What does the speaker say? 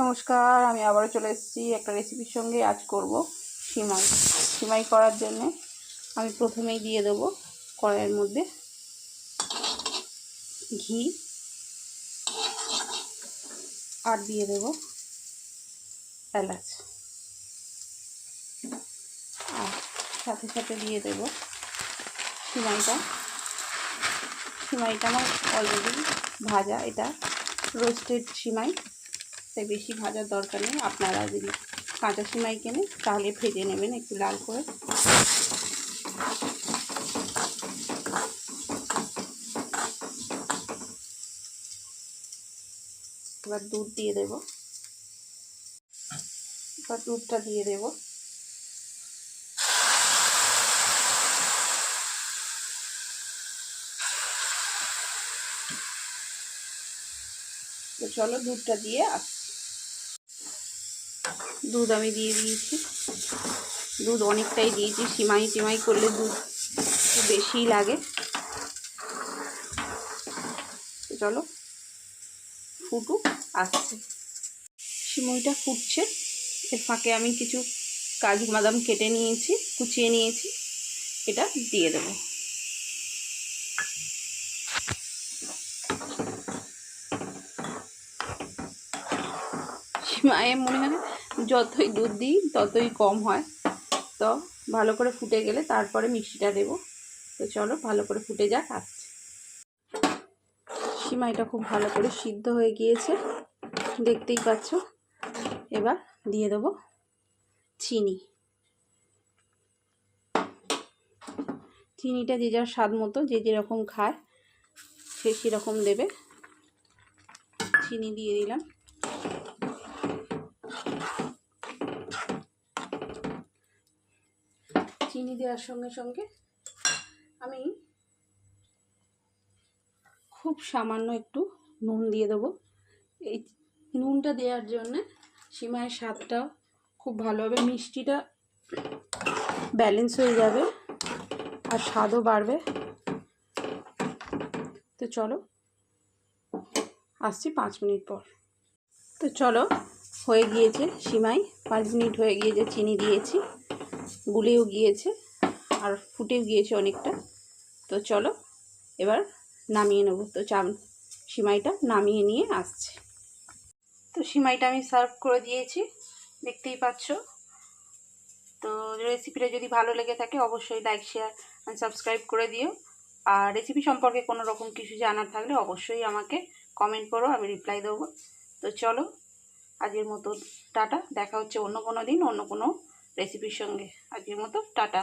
নমস্কার, আমি আবারও চলে এসেছি একটা রেসিপির সঙ্গে। আজ করব সিমাই। সিমাই করার জন্য আমি প্রথমেই দিয়ে দেবো কড়াইয়ের মধ্যে ঘি আর দিয়ে দেবো এলাচ। আর সাথে সাথে দিয়ে দেবো সিমাইটা। সিমাইটা আমার অলরেডি ভাজা। এটা রোস্টেড সিমাই। তাই বেশি ভাজার দরকার নেই। আপনারা যদি কাঁচা সিমাই কেনেন, তাহলে ভেজে নেবেন একটু লাল করে। এবার দুধ দিয়ে দেব। এবার দুধটা দিয়ে দেব। তো চলো দুধটা দিয়ে আসছি দুধ আমি দিয়ে দিয়েছি। দুধ অনেকটাই দিয়েছি, সিমাই টিমাই করলে দুধ একটু বেশিই লাগে। চলো, ফুটুক, আসছে। সিমইটা ফুটছে, এর ফাঁকে আমি কিছু কাজু বাদাম কেটে নিয়েছি, কুচিয়ে নিয়েছি, এটা দিয়ে দেবো। সিমায়ে মনে হয় যতই দুধ দিই, ততই কম হয়। তো ভালো করে ফুটে গেলে তারপরে মিষ্টিটা দেবো। তো চলো ভালো করে ফুটে যাক, আসছে। সিমাইটা খুব ভালো করে সিদ্ধ হয়ে গিয়েছে, দেখতেই পাচ্ছ। এবার দিয়ে দেবো চিনি। চিনিটা যে যার স্বাদ মতো, যে যেরকম খায়, সে সেরকম দেবে। চিনি দিয়ে দিলাম। চিনি দেওয়ার সঙ্গে সঙ্গে আমি খুব সামান্য একটু নুন দিয়ে দেবো। এই নুনটা দেওয়ার জন্যে সিমাইয়ের স্বাদটা খুব ভালো হবে, মিষ্টিটা ব্যালেন্স হয়ে যাবে আর স্বাদও বাড়বে। তো চলো, আসছি পাঁচ মিনিট পর। তো চলো, হয়ে গিয়েছে সিমাই, পাঁচ মিনিট হয়ে গিয়েছে চিনি দিয়েছি। গুলেও গিয়েছে আর ফুটেও গিয়েছে অনেকটা। তো চলো, এবার নামিয়ে নেব। তো চাম সিমাইটা নামিয়ে নিয়ে আসছে। তো সিমাইটা আমি সার্ভ করে দিয়েছি, দেখতেই পাচ্ছ। তো রেসিপিটা যদি ভালো লেগে থাকে, অবশ্যই লাইক, শেয়ার সাবস্ক্রাইব করে দিও। আর রেসিপি সম্পর্কে কোনো রকম কিছু জানার থাকলে অবশ্যই আমাকে কমেন্ট করো, আমি রিপ্লাই দেবো। তো চলো, আজকের মতো টাটা। দেখা হচ্ছে অন্য কোনো দিন, অন্য কোনো রেসিপির সঙ্গে। আজকের মতো টাটা।